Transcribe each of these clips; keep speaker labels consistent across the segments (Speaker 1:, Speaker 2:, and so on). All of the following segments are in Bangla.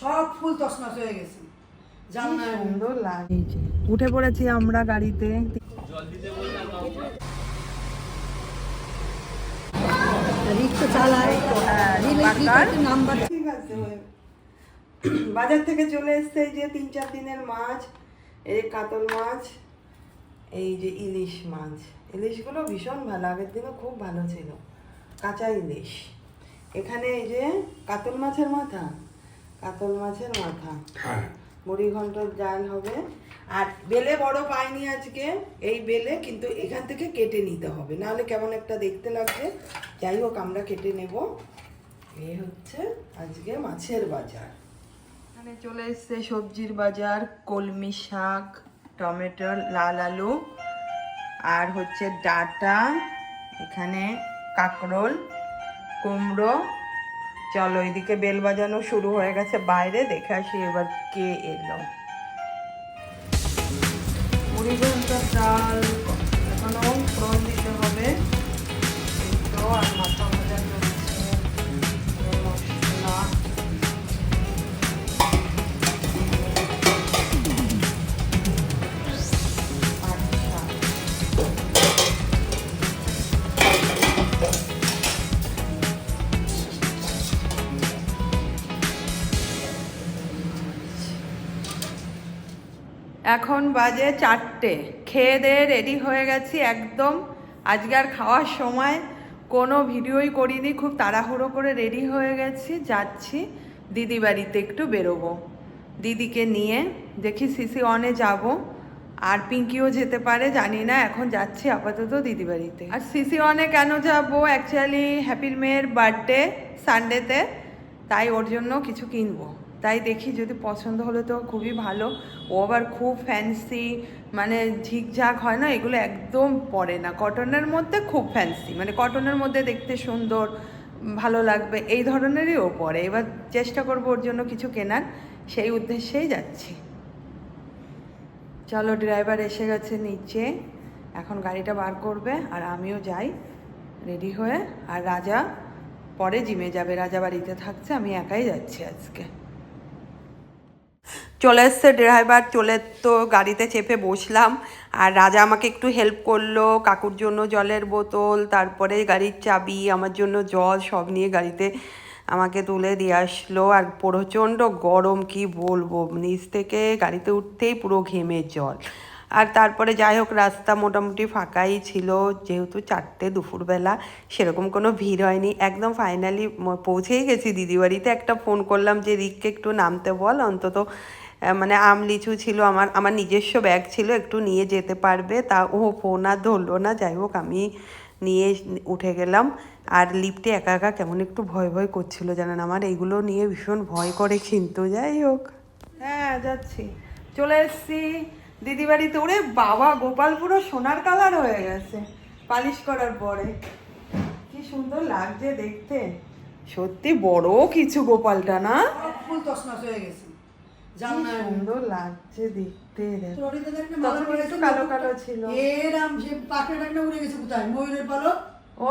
Speaker 1: সব ফুল তছনছ হয়ে গেছে।
Speaker 2: সুন্দর উঠে পড়েছি আমরা গাড়িতে।
Speaker 1: রিক্সা চালায়।
Speaker 2: হ্যাঁ,
Speaker 1: নাম্বার
Speaker 2: ঠিক আছে বাজার থেকে চলে এসছে এই যে তিন চার দিনের মাছ এই যে কাতল মাছ এই যে ইলিশ মাছ। ইলিশগুলো ভীষণ ভালো আগের দিনও খুব ভালো ছিল। কাঁচা ইলিশ। এখানে এই যে কাতল মাছের মাথা। কাতল মাছের মাথা। মুড়ি ঘন্টর ডাল হবে। আর বেলে বড় পাইনি আজকে এই বেলে কিন্তু এখান থেকে কেটে নিতে হবে। নাহলে কেমন একটা দেখতে লাগবে। যাই হোক আমরা কেটে নেব। এই হচ্ছে আজকে মাছের বাজার। এখানে চলে এসছে সবজির বাজার কলমি শাক টমেটো লাল আলু আর হচ্ছে ডাটা এখানে কাঁকরোল কুমড়ো চলো এদিকে বেল বাজানো শুরু হয়ে গেছে বাইরে, দেখে আসি এবার কে এলো। মুড়ি এখনও ফোড়ন দিতে হবে। আর মাথা এখন বাজে চারটে। খেয়ে দেয়ে রেডি হয়ে গেছি একদম। আজকে আর খাওয়ার সময় কোনো ভিডিওই করিনি, খুব তাড়াহুড়ো করে রেডি হয়ে গেছি। যাচ্ছি দিদি বাড়িতে একটু বেরোবো। দিদিকে নিয়ে দেখি সিসি অনে যাব। আর পিঙ্কিও যেতে পারে, জানি না, এখন যাচ্ছি আপাতত দিদি বাড়িতে। আর সিসি অনে কেন যাব? অ্যাকচুয়ালি হ্যাপির মেয়ের বার্থডে সানডেতে তাই ওর জন্য কিছু কিনবো। তাই দেখি যদি পছন্দ হলে তো খুবই ভালো। ও আবার খুব ফ্যান্সি মানে ঝিকঝাক হয় না? এগুলো একদম পরে না। কটনের মধ্যে খুব ফ্যান্সি মানে কটনের মধ্যে দেখতে সুন্দর, ভালো লাগবে। এই ধরনেরই ও পরে। এবার চেষ্টা করব ওর জন্য কিছু কেনার। সেই উদ্দেশ্যেই যাচ্ছি। চলো ড্রাইভার এসে গেছে নিচে। এখন গাড়িটা বার করবে আর আমিও যাই। রেডি হয়ে। আর রাজা পরে জিমে যাবে। রাজা বাড়িতে থাকছে। আমি একাই যাচ্ছি আজকে। চলে এসছে ড্রাইভার, চলে তো গাড়িতে চেপে বসলাম। আর রাজা আমাকে একটু হেল্প করল, কাকুর জন্য জলের বোতল, তারপরে গাড়ির চাবি, আমার জন্য জল সব নিয়ে গাড়িতে আমাকে তুলে দিয়ে আসলো। আর প্রচণ্ড গরম, কি বলব, নিচ থেকে গাড়িতে উঠতেই পুরো ঘেমে জল। আর তারপরে যাই হোক, রাস্তা মোটামুটি ফাঁকাই ছিল। যেহেতু চারটে দুপুরবেলা, সেরকম কোনো ভিড় হয়নি। একদম ফাইনালি পৌঁছেই গেছি দিদি বাড়িতে একটা ফোন করলাম যে, রিককে একটু নামতে বল। অন্তত মানে আম লিচু ছিল, আমার আমার নিজস্ব ব্যাগ ছিল, একটু নিয়ে যেতে পারবে। তা ও ফোন আর ধরলো না। যাই হোক, আমি নিয়ে উঠে গেলাম। আর লিফটে একা একা কেমন একটু ভয় ভয় করছিল জানেন আমার? এইগুলো নিয়ে ভীষণ ভয় করে কিন্তু। যাই হোক। হ্যাঁ যাচ্ছি। চলে এসছি। দিদি বাড়িতে ওরে বাবা গোপাল পুরো সোনার কালার হয়ে গেছে পালিশ করার পরে। কি সুন্দর লাগছে দেখতে। সত্যি বড় কিছু গোপালটা না?
Speaker 1: ফুল তছনছ হয়ে গেছে।
Speaker 2: সুন্দর লাগছে দেখতে তখন একটু কালো কালো ছিল।
Speaker 1: এরাম যে পাখি ডাকনা উড়ে গেছে কোথায়? ময়ূরের পালক?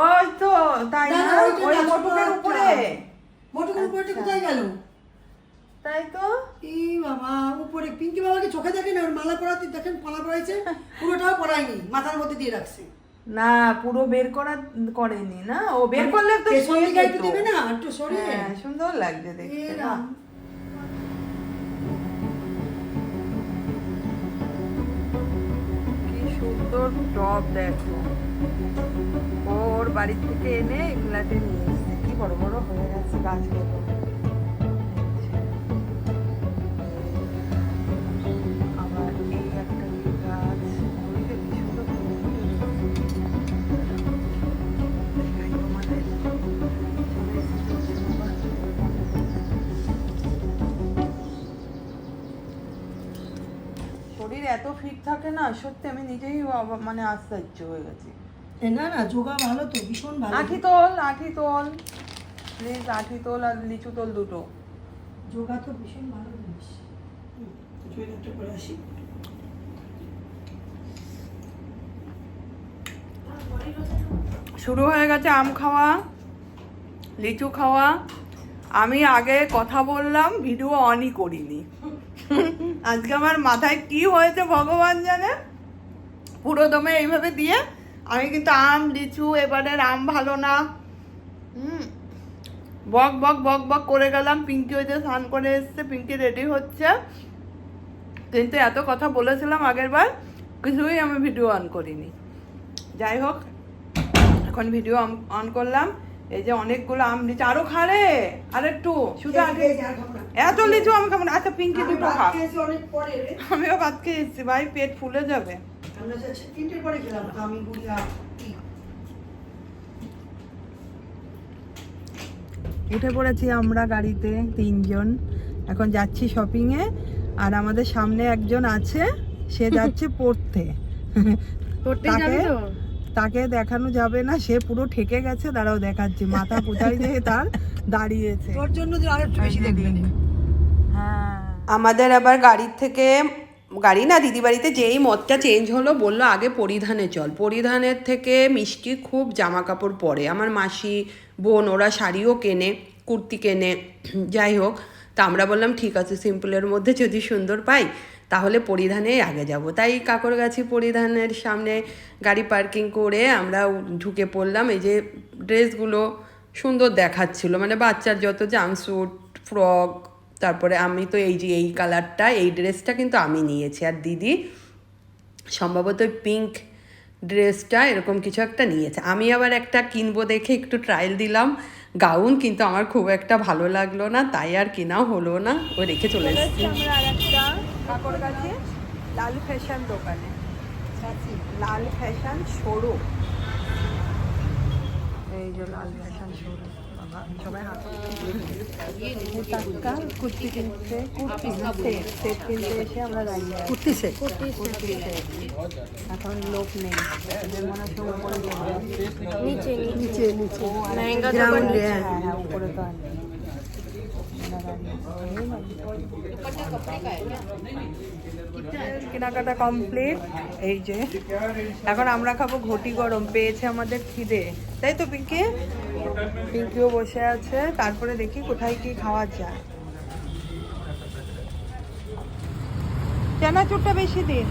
Speaker 2: ওই তো তাই
Speaker 1: না,
Speaker 2: ওই মোটকের। উপরে।
Speaker 1: মোটকের উপরে। কোথায় গেল?
Speaker 2: তাই তো?
Speaker 1: ই বাবা উপরে পিঙ্কি বাবাকে চোখে দেখে না ওর মালা পরাতে দেখেন মালা পরাইছে পুরোটাও পরায়নি মাথার মধ্যে দিয়ে রাখছে।
Speaker 2: না পুরো বের করা করেনি না? ও বের করলে তো।
Speaker 1: দেবে না একটু
Speaker 2: হ্যাঁ, সুন্দর লাগছে দেখতে। সুন্দর টপ দেখো। ওর বাড়ি থেকে এনে এগুলাতে নিয়ে এসছে। কি বড় বড় হয়ে গেছে গাছগুলো। শরীর এত ফিট থাকে না সত্যি আমি নিজেই মানে আশ্চর্য হয়ে গেছি।
Speaker 1: না না যোগা ভালো তো ভীষণ ভালো।
Speaker 2: আঠি তোল আঠি তোল প্লিজ আঠি তোল আর লিচু তোল দুটো।
Speaker 1: যোগা তো ভীষণ ভালো জিনিস। আসি।
Speaker 2: শুরু হয়ে গেছে আম খাওয়া লিচু খাওয়া। আমি আগে কথা বললাম ভিডিও অনই করিনি। আজকে আমার মাথায় কি হয়েছে ভগবান জানে? পুরো দমে এইভাবে দিয়ে আমি কিন্তু আম, লিচু, এবারের আম ভালো না। হুম। বক বক বক বক করে গেলাম। পিঙ্কি ওই যে স্নান করে এসছে, পিঙ্কি রেডি হচ্ছে। কিন্তু এত কথা বলেছিলাম আগের বার কিছুই আমি ভিডিও অন করিনি। যাই হোক, এখন ভিডিও অন করলাম। এই যে অনেকগুলো আম লিচু আরও খারে আর একটু শুধু আগে। এত লিচু আমি খাব না। আচ্ছা পিঙ্কি দুটো খা। আমিও ভাত খেয়ে এসেছি ভাই পেট ফুলে যাবে। উঠে পড়েছি আমরা গাড়িতে তিনজন। এখন যাচ্ছি শপিংয়ে আর আমাদের সামনে একজন আছে সে যাচ্ছে পড়তে। তাকে তাকে দেখানো যাবে না সে পুরো ঠেকে গেছে দাঁড়াও দেখাচ্ছি। মাথা কোথায় যে তার দাঁড়িয়েছে।
Speaker 1: তোর জন্য যে বেশি দেখবেন
Speaker 2: হ্যাঁ।
Speaker 3: আমাদের আবার গাড়ির থেকে গাড়ি না দিদি বাড়িতে যেই মদটা চেঞ্জ হলো বলল আগে পরিধানে চল। পরিধানের থেকে মিষ্টি খুব জামা কাপড় পরে। আমার মাসি বোন ওরা শাড়িও কেনে কুর্তি কেনে যাই হোক। তা আমরা বললাম ঠিক আছে সিম্পলের মধ্যে যদি সুন্দর পাই তাহলে পরিধানেই আগে যাব। তাই কাকরগাছি পরিধানের সামনে গাড়ি পার্কিং করে আমরা ঢুকে পড়লাম। এই যে ড্রেসগুলো সুন্দর দেখাচ্ছিল। মানে বাচ্চার যত জামস্যুট ফ্রক তারপরে আমি তো এই যে এই কালারটা এই ড্রেসটা কিন্তু আমি নিয়েছি। আর দিদি সম্ভবত পিঙ্ক ড্রেসটা এরকম কিছু একটা নিয়েছে। আমি আবার একটা কিনবো দেখে একটু ট্রায়াল দিলাম। গাউন কিন্তু আমার খুব একটা ভালো লাগল না তাই আর কেনাও হলো না। ও রেখে চলে এসেছি।
Speaker 2: আমরা একটা লাল ফ্যাশন দোকানে। লাল ফ্যাশন শোরুম এই যে লাল ফ্যাশন শোরুম সবাই হাত টাকা কুর্তি কিনতে কুর্তি সেট সেট কিনতে। এসে আমরা দাঁড়িয়ে
Speaker 1: কুর্তি সে
Speaker 2: কুর্তি সেট এখন লোক নেই। মনে উপরে।
Speaker 1: নিচে নিচে।
Speaker 2: লেহেঙ্গা হ্যাঁ
Speaker 1: হ্যাঁ।
Speaker 2: হ্যাঁ উপরে তো আর নেই। কেনাকাটা কমপ্লিট এই যে, এখন আমরা খাব ঘটি গরম, পেয়েছে আমাদের খিদে। তাই তো, পিঙ্কি? পিঙ্কিও বসে আছে, তারপরে দেখি কোথায় কি খাওয়া যায়। চানাচুরটা বেশি দিন।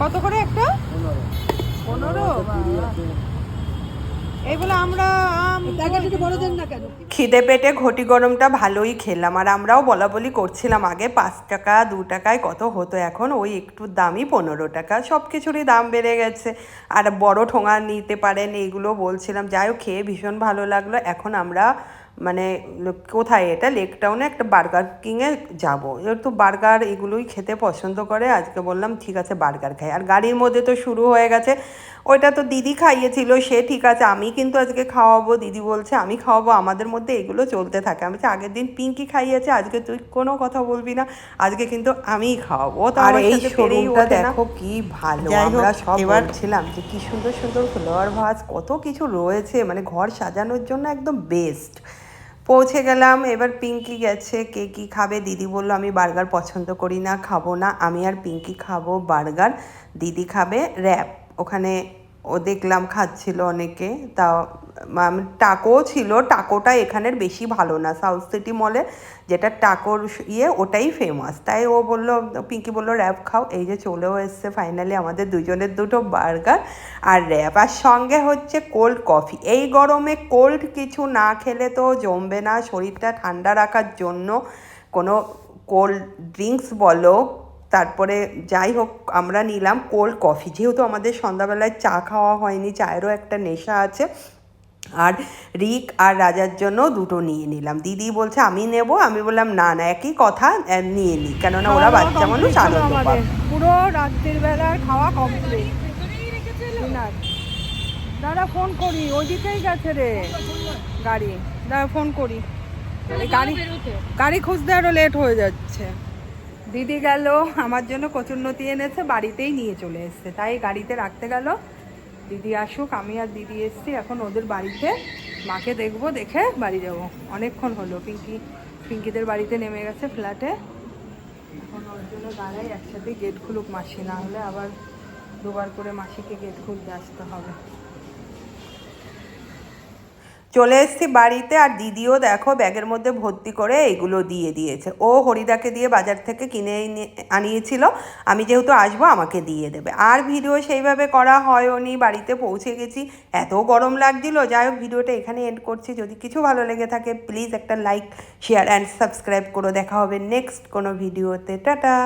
Speaker 2: কত করে একটা? পনেরো। বাবা। এইগুলো আমরা আম
Speaker 1: টাকাটা একটু বড় দেন না কেন
Speaker 3: খিদে পেটে ঘটি গরমটা ভালোই খেলাম আর আমরাও বলা বলি করছিলাম আগে পাঁচ টাকা দু টাকায় কত হতো এখন ওই একটু দামই পনেরো টাকা সব কিছুরই দাম বেড়ে গেছে আর বড় ঠোঙা নিতে পারেন এইগুলো বলছিলাম যাই হোক খেয়ে ভীষণ ভালো লাগল এখন আমরা মানে কোথায় এটা? লেক টাউনে একটা বার্গার কিংয়ে যাব। একটু বার্গার এগুলোই খেতে পছন্দ করে। আজকে বললাম ঠিক আছে বার্গার খাই। আর গাড়ির মধ্যে তো শুরু হয়ে গেছে। ওইটা তো দিদি খাইয়েছিল সে ঠিক আছে আমি কিন্তু আজকে খাওয়াবো। দিদি বলছে আমি খাওয়াবো। আমাদের মধ্যে এগুলো চলতে থাকে। আমি বলছি, আগের দিন পিঙ্কি খাইয়েছে আজকে তুই কোনো কথা বলবি না। আজকে কিন্তু আমিই খাওয়াবো। ও তো
Speaker 4: আর এই শোরুমটা দেখো কি ভালো। আমরা সব
Speaker 3: এবার
Speaker 4: বলছিলাম যে কি সুন্দর সুন্দর ফ্লাওয়ার ভাস কত কিছু রয়েছে। মানে ঘর সাজানোর জন্য একদম বেস্ট
Speaker 3: পৌঁছে গেলাম, এবার পিঙ্কি গেছে, কে কি খাবে? দিদি বলল, আমি বার্গার পছন্দ করি না, খাব না, আমি আর পিঙ্কি খাব বার্গার, দিদি খাবে র্যাপ। ওখানে ও দেখলাম খাচ্ছিল অনেকে। তা টাকো ছিল। টাকোটা এখানের বেশি ভালো না। সাউথ সিটি মলে যেটা টাকোর ইয়ে ওটাই ফেমাস তাই ও বলল, পিঙ্কি বলল র্যাপ খাও। এই যে চলেও এসছে ফাইনালি আমাদের দুজনের দুটো বার্গার আর র্যাপ আর সঙ্গে হচ্ছে কোল্ড কফি এই গরমে কোল্ড কিছু না খেলে তো জমবে না। শরীরটা ঠান্ডা রাখার জন্য কোনো কোল্ড ড্রিঙ্কস বলো তারপরে যাই হোক আমরা নিলাম কোল্ড কফি যেহেতু আমাদের সন্ধ্যাবেলায় চা খাওয়া হয়নি চায়েরও একটা নেশা আছে। আর রিক আর রাজার জন্য দুটো নিয়ে নিলাম। দিদি বলছে আমি নেব? আমি বললাম না না একই কথা নিয়ে নিই কেননা ওরা বাচ্চা মানুষ আনন্দ পাবে।
Speaker 2: পুরো রাত্রির বেলার খাওয়া কমপ্লিট দাদা ফোন করি। ওইদিকেই গেছে রে গাড়ি। দাদা ফোন করি। গাড়ি গাড়ি খুঁজতে আরও লেট হয়ে যাচ্ছে। দিদি গেল, আমার জন্য কচুন্নতি এনেছে, বাড়িতেই নিয়ে চলে এসছে। তাই গাড়িতে রাখতে গেল। দিদি আসুক, আমি আর দিদি এসছি, এখন ওদের বাড়িতে। মাকে দেখব, দেখে বাড়ি যাব। অনেকক্ষণ হলো, পিঙ্কি, পিঙ্কিদের বাড়িতে নেমে গেছে ফ্ল্যাটে। এখন ওর জন্য দাঁড়াই একসাথে গেট খুলুক মাসি, না হলে আবার দুবার করে মাসিকে গেট খুলতে আসতে হবে।
Speaker 3: চলে এসেছি বাড়িতে আর দিদিও দেখো ব্যাগের মধ্যে ভর্তি করে এগুলো দিয়ে দিয়েছে। ও হরিদাকে দিয়ে বাজার থেকে কিনে আনিয়েছিল। আমি যেহেতু আসব আমাকে দিয়ে দেবে। আর ভিডিও সেইভাবে করা হয়নি, বাড়িতে পৌঁছে গেছি। এত গরম লাগছিল। যাই হোক, ভিডিওটা এখানে এন্ড করছি। যদি কিছু ভালো লেগে থাকে প্লিজ একটা লাইক শেয়ার অ্যান্ড সাবস্ক্রাইব করো দেখা হবে নেক্সট কোনো ভিডিওতে। টাটা!